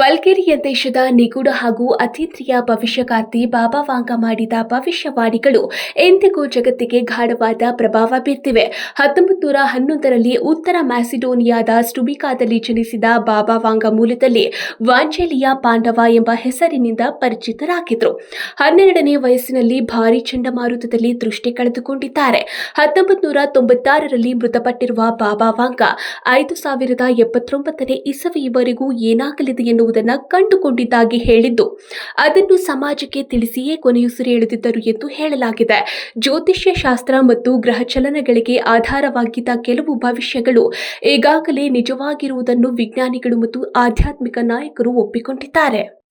Bulgaria ದೇಶದ ನಿಗೂಢ ಹಾಗೂ ಅತಿಥಿಯ ಭವಿಷ್ಯಕಾರ್ತಿ ಬಾಬಾ ವಾಂಗ ಮಾಡಿದ ಭವಿಷ್ಯವಾಣಿಗಳು ಎಂದಿಗೂ ಜಗತ್ತಿಗೆ ಗಾಢವಾದ ಪ್ರಭಾವ ಬೀರ್ತಿವೆ. ಹತ್ತೊಂಬತ್ತು ನೂರ ಹನ್ನೊಂದರಲ್ಲಿ ಉತ್ತರ ಮ್ಯಾಸಿಡೋನಿಯಾದ ಸ್ಟುಬಿಕಾದಲ್ಲಿ ಜನಿಸಿದ ಬಾಬಾ ವಾಂಗ ಮೂಲದಲ್ಲಿ ವಾಂಚೇಲಿಯಾ ಪಾಂಡವ ಎಂಬ ಹೆಸರಿನಿಂದ ಪರಿಚಿತರಾಗಿದ್ರು. ಹನ್ನೆರಡನೇ ವಯಸ್ಸಿನಲ್ಲಿ ಭಾರಿ ಚಂಡಮಾರುತದಲ್ಲಿ ದೃಷ್ಟಿ ಕಳೆದುಕೊಂಡಿದ್ದಾರೆ. ಹತ್ತೊಂಬತ್ತು ನೂರ ತೊಂಬತ್ತಾರರಲ್ಲಿ ಮೃತಪಟ್ಟಿರುವ ಬಾಬಾ ವಾಂಗ ಐದು ಸಾವಿರದ ಎಪ್ಪತ್ತೊಂಬತ್ತನೇ ಇಸವಿಯವರೆಗೂ ಏನಾಗಲಿದೆ ಎನ್ನುವುದನ್ನು ಕಂಡುಕೊಂಡಿದ್ದಾಗಿ ಹೇಳಿದ್ದು. ಅದನ್ನು ಸಮಾಜಕ್ಕೆ ತಿಳಿಸಿಯೇ ಕೊನೆಯುಸಿರೆಳೆದಿದ್ದರು ಎಂದು ಹೇಳಲಾಗಿದೆ. ಜ್ಯೋತಿಷ್ಯ ಶಾಸ್ತ್ರ ಮತ್ತು ಗ್ರಹ ಚಲನಗಳಿಗೆ ಆಧಾರವಾಗಿದ್ದ ಕೆಲವು ಭವಿಷ್ಯಗಳು ಈಗಾಗಲೇ ನಿಜವಾಗಿರುವುದನ್ನು ವಿಜ್ಞಾನಿಗಳು ಮತ್ತು ಆಧ್ಯಾತ್ಮಿಕ ನಾಯಕರು ಒಪ್ಪಿಕೊಂಡಿದ್ದಾರೆ.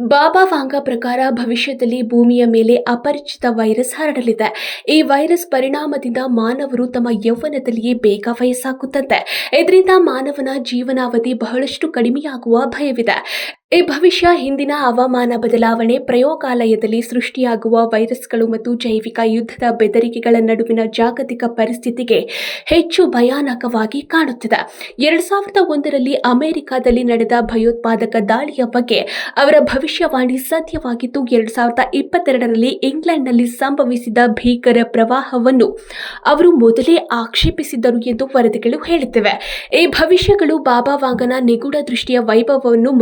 ಬಾಬಾ ವಾಂಗ ಪ್ರಕಾರ ಭವಿಷ್ಯದಲ್ಲಿ ಭೂಮಿಯ ಮೇಲೆ ಅಪರಿಚಿತ ವೈರಸ್ ಹರಡಲಿದೆ. ಈ ವೈರಸ್ ಪರಿಣಾಮದಿಂದ ಮಾನವರು ತಮ್ಮ ಯೌವನದಲ್ಲಿಯೇ ಬೇಗ ವಯಸ್ಸಾಗುತ್ತಂತೆ. ಇದರಿಂದ ಮಾನವನ ಜೀವನಾವಧಿ ಬಹಳಷ್ಟು ಕಡಿಮೆಯಾಗುವ ಭಯವಿದೆ. ಈ ಭವಿಷ್ಯ, ಹಿಂದಿನ ಹವಾಮಾನ ಬದಲಾವಣೆ, ಪ್ರಯೋಗಾಲಯದಲ್ಲಿ ಸೃಷ್ಟಿಯಾಗುವ ವೈರಸ್ಗಳು ಮತ್ತು ಜೈವಿಕ ಯುದ್ಧದ ಬೆದರಿಕೆಗಳ ನಡುವಿನ ಜಾಗತಿಕ ಪರಿಸ್ಥಿತಿಗೆ ಹೆಚ್ಚು ಭಯಾನಕವಾಗಿ ಕಾಣುತ್ತಿದೆ ಎರಡು ಸಾವಿರದ ಒಂದರಲ್ಲಿ ಅಮೆರಿಕದಲ್ಲಿ ನಡೆದ ಭಯೋತ್ಪಾದಕ ದಾಳಿಯ ಬಗ್ಗೆ ಅವರ ಭವಿಷ್ಯವಾಣಿ ಸತ್ಯವಾಗಿದ್ದು ಎರಡು ಸಾವಿರದ ಇಪ್ಪತ್ತೆರಡರಲ್ಲಿ ಇಂಗ್ಲೆಂಡ್ನಲ್ಲಿ ಸಂಭವಿಸಿದ ಭೀಕರ ಪ್ರವಾಹವನ್ನು ಅವರು ಮೊದಲೇ ಆಕ್ಷೇಪಿಸಿದ್ದರು ಎಂದು ವರದಿಗಳು ಹೇಳುತ್ತಿವೆ. ಈ ಭವಿಷ್ಯಗಳು ಬಾಬಾ ವಾಂಗನ ನಿಗೂಢ ದೃಷ್ಟಿಯ ವೈಭವವನ್ನು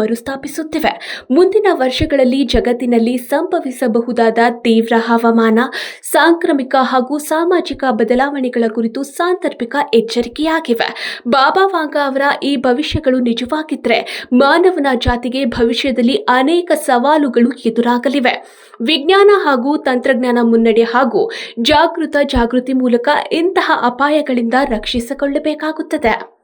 ಮರುಸ್ಥಾಪಿಸುತ್ತಿವೆ ಮುಂದಿನ ವರ್ಷಗಳಲ್ಲಿ ಜಗತ್ತಿನಲ್ಲಿ ಸಂಭವಿಸಬಹುದಾದ ತೀವ್ರ ಹವಾಮಾನ, ಸಾಂಕ್ರಾಮಿಕ ಹಾಗೂ ಸಾಮಾಜಿಕ ಬದಲಾವಣೆಗಳ ಕುರಿತು ಸಾಂದರ್ಭಿಕ ಎಚ್ಚರಿಕೆಯಾಗಿವೆ. ಬಾಬಾ ವಾಂಗ ಅವರ ಈ ಭವಿಷ್ಯಗಳು ನಿಜವಾಗಿದ್ದರೆ ಮಾನವನ ಜಾತಿಗೆ ಭವಿಷ್ಯದಲ್ಲಿ ಅನೇಕ ಸವಾಲುಗಳು ಎದುರಾಗಲಿವೆ. ವಿಜ್ಞಾನ ಹಾಗೂ ತಂತ್ರಜ್ಞಾನ ಮುನ್ನಡೆ ಹಾಗೂ ಜಾಗೃತ ಜಾಗೃತಿ ಮೂಲಕ ಇಂತಹ ಅಪಾಯಗಳಿಂದ ರಕ್ಷಿಸಿಕೊಳ್ಳಬೇಕಾಗುತ್ತದೆ.